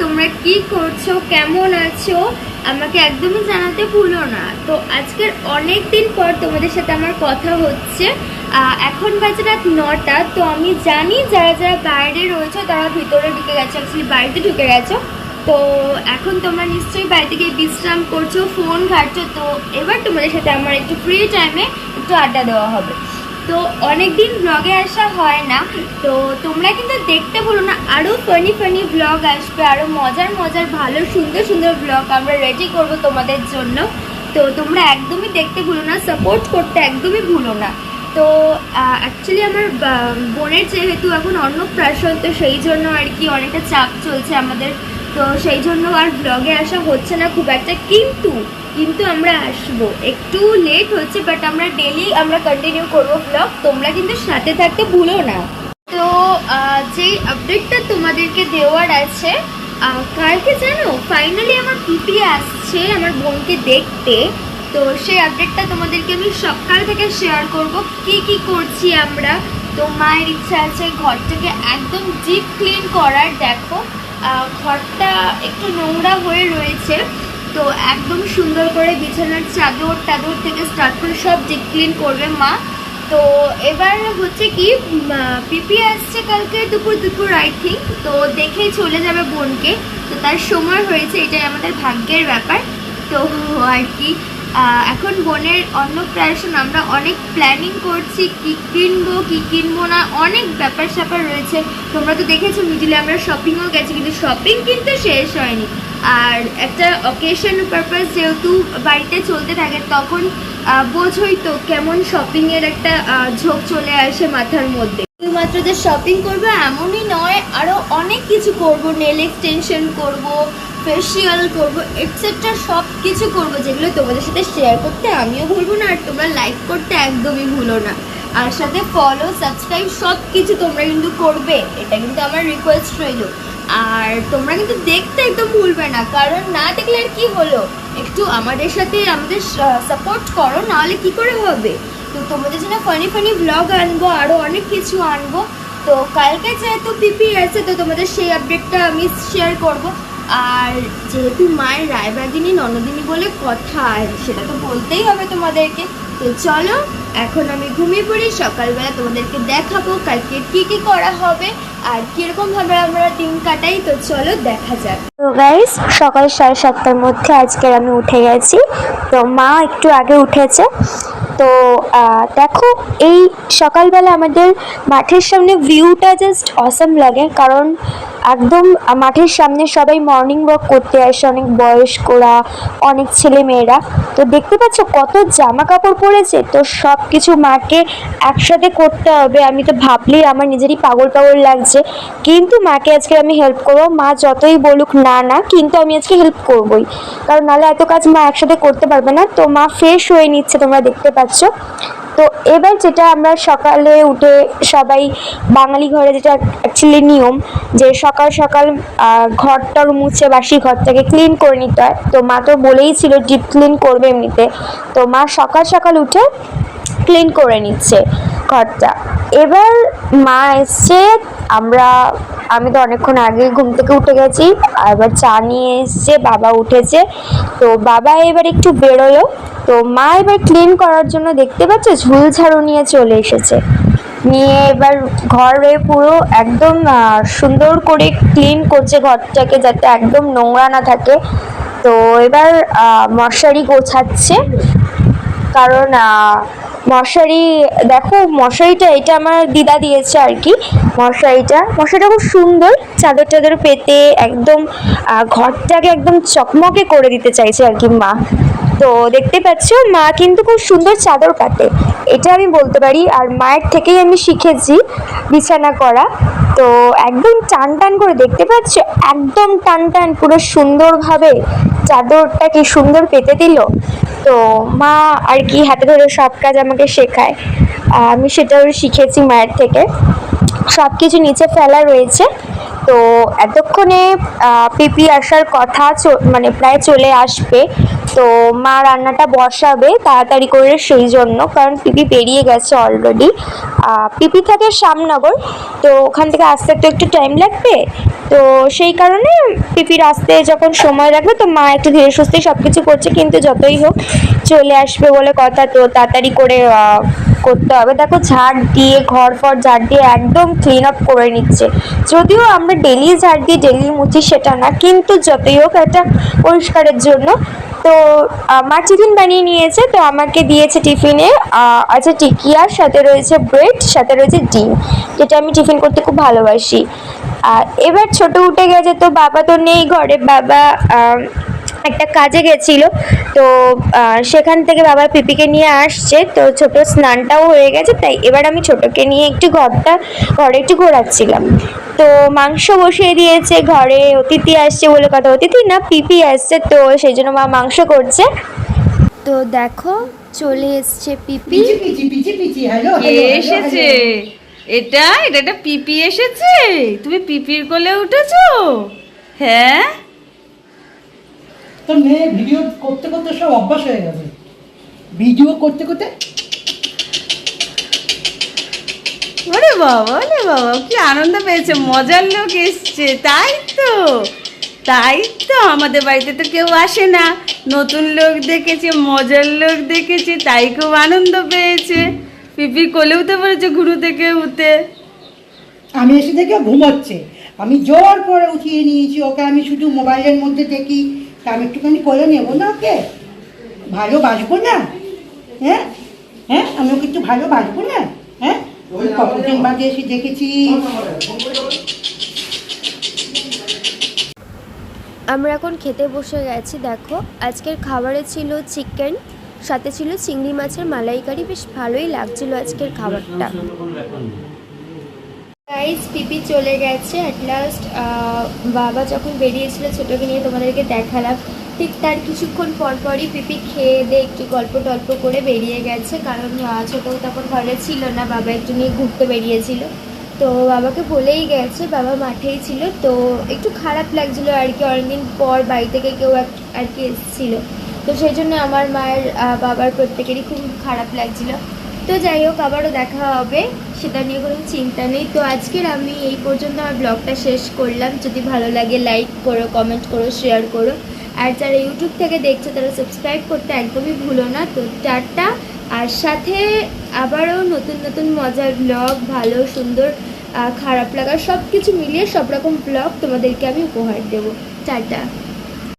তোমরা কি করছ? কেমন আছো? আমাকে একদমই জানাতে ভুলো না। তো আজকের অনেক দিন পর তোমাদের সাথে আমার কথা হচ্ছে। এখন বাজে রাত নটা, তো আমি জানি যারা যারা বাইরে রয়েছে, তারা ভিতরে ঢুকে গেছে অ্যাকচুয়ালি বাড়িতে ঢুকে গেছো। তো এখন তোমরা নিশ্চয়ই বাড়িতে গিয়ে বিশ্রাম করছ, ফোন ঘাটছো, তো এবার তোমাদের সাথে আমার একটু ফ্রি টাইমে একটু আড্ডা দেওয়া হবে। তো অনেক দিন ব্লগে আসা হয় না। তো তোমরা কিন্তু দেখতে বলো না আরও ফানি ফানি ব্লগ আসবে আরও মজার মজার, ভালো, সুন্দর সুন্দর ব্লগ আমরা রেডি করব তোমাদের জন্য। তো তোমরা একদমই দেখতে ভুলো না সাপোর্ট করতে একদমই ভুলো না। তো অ্যাকচুয়ালি আমার বোনের যেহেতু এখন অন্নপ্রাশন, তো সেই জন্য আর কি অনেকটা চাপ চলছে আমাদের। তো সেই জন্য আর ব্লগে আসা হচ্ছে না খুব একটা। কিন্তু কিন্তু আমরা আসব। একটু লেট হচ্ছে বাট আমরা ডেলি আমরা কন্টিনিউ করব ব্লগ তোমরা কিন্তু সাথে থাকতে ভুলো না। তো যেই আপডেটটা তোমাদেরকে দেওয়ার আছে কালকে জানো ফাইনালি আমার পিপি আসছে, আমার বোনকে দেখতে। তো সেই আপডেটটা তোমাদেরকে আমি সকাল থেকে শেয়ার করব। কি কি করছি আমরা? তো মায়ের ইচ্ছা আছে ঘরটাকে একদম ডিপ ক্লিন করার, দেখো। ঘরটা একটু নোংরা হয়ে রয়েছে। তো একদম সুন্দর করে বিছানার চাদর টাদর থেকে স্টার্ট করে সব ডিপ ক্লিন করবে মা। তো এবার হচ্ছে কি পিপি আসছে কালকে দুপুর দুপুর আই থিঙ্ক তো দেখেই চলে যাবে বোনকে। তো তার সময় হয়েছে, এটাই আমাদের ভাগ্যের ব্যাপার। তো আর কি এখন বোনের অন্নপ্রাশন আমরা অনেক প্ল্যানিং করছি, কি কিনবো কি কিনবো না, অনেক ব্যাপার স্যাপার রয়েছে। তোমরা তো দেখেছ, মিডিলে আমরা শপিংও গেছি, কিন্তু শপিং কিন্তু শেষ হয়নি। আর একটা অকেশন পারপাস যেহেতু বাড়িতে চলতে থাকে, তখন বোঝোই তো কেমন শপিংয়ের একটা ঝোঁক চলে আসে মাথার মধ্যে। শুধুমাত্র যে শপিং করব এমনই নয় আরও অনেক কিছু করব নেল এক্সটেনশন করব ফেসিয়াল করব এটসেট্রা সব কিছু করব, যেগুলো তোমাদের সাথে শেয়ার করতে আমিও ভুলবো না, আর তোমরা লাইক করতে একদমই ভুলো না। আর সাথে ফলো সাবস্ক্রাইব সব কিছু তোমরা কিন্তু করবে, এটা কিন্তু আমার রিকোয়েস্ট রইল। আর তোমরা কিন্তু দেখতে একদম ভুলবে না, কারণ না দেখলে আর কি হলো? একটু আমাদের সাথে আমাদের সাপোর্ট করো, নাহলে কি করে হবে? তো তোমাদের জন্য ফানি ফানি ব্লগ আনব আরও অনেক কিছু আনব। তো কালকে যেহেতু পিপি আছে, তো তোমাদের সেই আপডেটটা আমি শেয়ার করব। আর যেহেতু মায়ের রায়বাগিনী ননদিনী বলে কথা, সেটা তো বলতেই হবে তোমাদেরকে। তো চলো এখন আমি ঘুমিয়ে পড়ি, সকালবেলা তোমাদেরকে দেখাবো কালকে কি কি করা হবে আর কীরকম ভাবে আমরা দিন কাটাই। তো চলো দেখা যাক। তো গাইস সকাল সাড়ে সাতটার মধ্যে আজকের আমি উঠে গেছি। তো মা একটু আগে উঠেছে। তো দেখো এই সকালবেলা আমাদের মাঠের সামনে ভিউটা জাস্ট অসাম লাগে। কারণ একদম মাঠের সামনে সবাই মর্নিং ওয়াক করতে আসে, অনেক বয়স্করা, অনেক ছেলে মেয়েরা তো দেখতে পাচ্ছ কত জামা কাপড় পরেছে? তো সব কিছু মাকে একসাথে করতে হবে। আমি তো ভাবলেই আমার নিজেরই পাগল পাগল লাগছে। কিন্তু মাকে আজকে আমি হেল্প করব। মা যতই বলুক না না, কিন্তু আমি আজকে হেল্প করবই। কারণ নাহলে এত কাজ মা একসাথে করতে পারবে না। তো মা ফ্রেশ হয়ে নিচ্ছে, তোমরা দেখতে পাচ্ছ। তো এবার যেটা আমরা সকালে উঠে সবাই বাঙালি ঘরে যেটা অ্যাকচুয়ালি নিয়ম, যে সকাল সকাল ঘরটার মুছে বাসি ঘরটাকে ক্লিন করে নিতে হয়। তো মা তো বলেই ছিল ডিপ ক্লিন করবে এমনিতে। তো মা সকাল সকাল উঠে ক্লিন করে নিচ্ছে ঘরটা। এবার মা এসছে আমরা, আমি তো অনেকক্ষণ আগে ঘুম থেকে উঠে গেছি আর এবার চা নিয়ে এসছে, বাবা উঠেছে। তো বাবা এবার একটু বেরোলো। তো মা এবার ক্লিন করার জন্য দেখতে পাচ্ছ ঝুল ঝাড়ু নিয়ে চলে এসেছে। নিয়ে এবার ঘরে পুরো একদম সুন্দর করে ক্লিন করছে ঘরটাকে যাতে একদম নোংরা না থাকে। তো এবার মশারি গোছাচ্ছে। কারণ মশারি, দেখো মশারিটা, এটা আমার দিদা দিয়েছে আর কি। মশারিটা মশারিটা খুব সুন্দর। চাদর টাদর পেতে একদম ঘরটাকে একদম চকমকে করে দিতে চাইছে আর কি মা। তো দেখতে পাচ্ছ, মা কিন্তু খুব সুন্দর চাদর কাটে। এটা আমি বলতে পারি, আর মায়ের থেকেই আমি শিখেছি বিছানা করা। তো একদম টান টান করে, দেখতে পাচ্ছ? একদম টান টান, পুরো সুন্দরভাবে চাদরটা কি সুন্দর পেতে দিল। তো মা আর কি হাতে ধরে সব কাজ আমাকে শেখায়। আমি সেটাও শিখেছি মায়ের থেকে। সব কিছু নিচে ফেলা রয়েছে। তো এতক্ষণে পিপি আসার কথা মানে প্রায় চলে আসবে। তো মা রান্নাটা বসাবে তাড়াতাড়ি করে সেই জন্য, কারণ পিপি বেরিয়ে গেছে অলরেডি পিপি থাকে শ্যামনগর, তো ওখান থেকে আসতে তো একটু টাইম লাগবে। তো সেই কারণে পিপির আসতে যখন সময় লাগবে, তো মা একটু ধীরে সুস্থে সব কিছু করছে, কিন্তু যতই হোক চলে আসবে বলে কথা, তো তাড়াতাড়ি করে করতে হবে। দেখো, ঝাড় দিয়ে, ঘর ফর ঝাড় দিয়ে একদম ক্লিন আপ করে নিচ্ছে। যদিও আমরা ডেলি ঝাড় দিয়ে ডেলি মুছি সেটা না, কিন্তু যতই হোক একটা পরিষ্কারের জন্য। তো আমার টিফিন বানিয়ে নিয়েছে, তো আমাকে দিয়েছে টিফিনে আছে টিকিয়ার, সাথে রয়েছে ব্রেড সাথে রয়েছে ডিম, যেটা আমি টিফিন করতে খুব ভালোবাসি। আর এবার ছোট উঠে গেছে তো বাবা তো নেই ঘরে। বাবা একটা কাজে গেছিল। তো সেখান থেকে বাবা পিপিকে নিয়ে আসছে। তো ছোট স্নানটাও হয়ে গেছে তাই এবার আমি ছোটকে নিয়ে একটু ঘরটা ঘরে একটু ঘোরাচ্ছিলাম। তো মাংস বসিয়ে দিয়েছে ঘরে অতিথি আসছে বলে কথা। অতিথি না পিপি আসছে তো সেই জন্য মা মাংস করছে। তো দেখো চলে এসছে পিপি। এসেছে। এটা এটা একটা পিপি এসেছে? তুমি পিপির কোলে উঠেছো? হ্যাঁ? তো মেয়ে ভিডিও করতে করতে সব অভ্যাস হয়ে গেছে। ভিডিও করতে করতে ওরে বাবা ওরে বাবা কি আনন্দ পেয়েছে মজার লোক এসছে তাই তো তাই তো আমাদের বাড়িতে তো কেউ আসে না। নতুন লোক দেখেছে মজার লোক দেখেছে তাই খুব আনন্দ পেয়েছে। পিপির কোলে উঠে পড়েছে ঘুরু থেকে উঠে। আমি এসে দেখে ঘুমোচ্ছে। আমি জোর করে উঠিয়ে নিয়েছি ওকে আমি শুধু মোবাইলের মধ্যে দেখি। তা আমি একটুখানি করে নেব না ওকে? ভালোবাসবো না? হ্যাঁ? হ্যাঁ? আমি ওকে একটু ভালোবাসবো না? হ্যাঁ? কতদিন বাদে এসে দেখেছি। আমরা এখন খেতে বসে গেছি, দেখো। আজকের খাবারে ছিল চিকেন, সাথে ছিল চিংড়ি মাছের মালাইকারি। বেশ ভালোই লাগছিল আজকের খাবারটা। গাইজ পিপি চলে গেছে। অ্যাট লাস্ট বাবা যখন বেরিয়েছিল ছোটোকে নিয়ে তোমাদেরকে দেখালাম, ঠিক তার কিছুক্ষণ পর পরই পিপি খেয়ে দিয়ে একটু গল্প টল্প করে বেরিয়ে গেছে। কারণ ছোটো তখন ঘরে ছিল না, বাবা একটু নিয়ে ঘুরতে বেরিয়েছিল। তো বাবাকে বলেই গেছে, বাবা মাঠেই ছিল। তো একটু খারাপ লাগছিল আর কি, অনেকদিন পর বাড়ি থেকে কেউ আর কি এসেছিল। তো সেই জন্য আমার মায়ের বাবার প্রত্যেকেরই খুব খারাপ লাগছিল। তো যাই হোক, আবারও দেখা হবে। সেটা নিয়ে কোনো চিন্তা নেই। তো আজকের আমি এই পর্যন্ত আমার ব্লগটা শেষ করলাম। যদি ভালো লাগে লাইক করো কমেন্ট করো শেয়ার করো। আর যারা ইউটিউব থেকে দেখছ, তারা সাবস্ক্রাইব করতে একদমই ভুলো না। তো টাটা। আর সাথে আবারও নতুন নতুন মজার ব্লগ ভালো, সুন্দর খারাপ লাগা সব কিছু মিলিয়ে সব রকম ব্লগ তোমাদেরকে আমি উপহার দেবো। টাটা।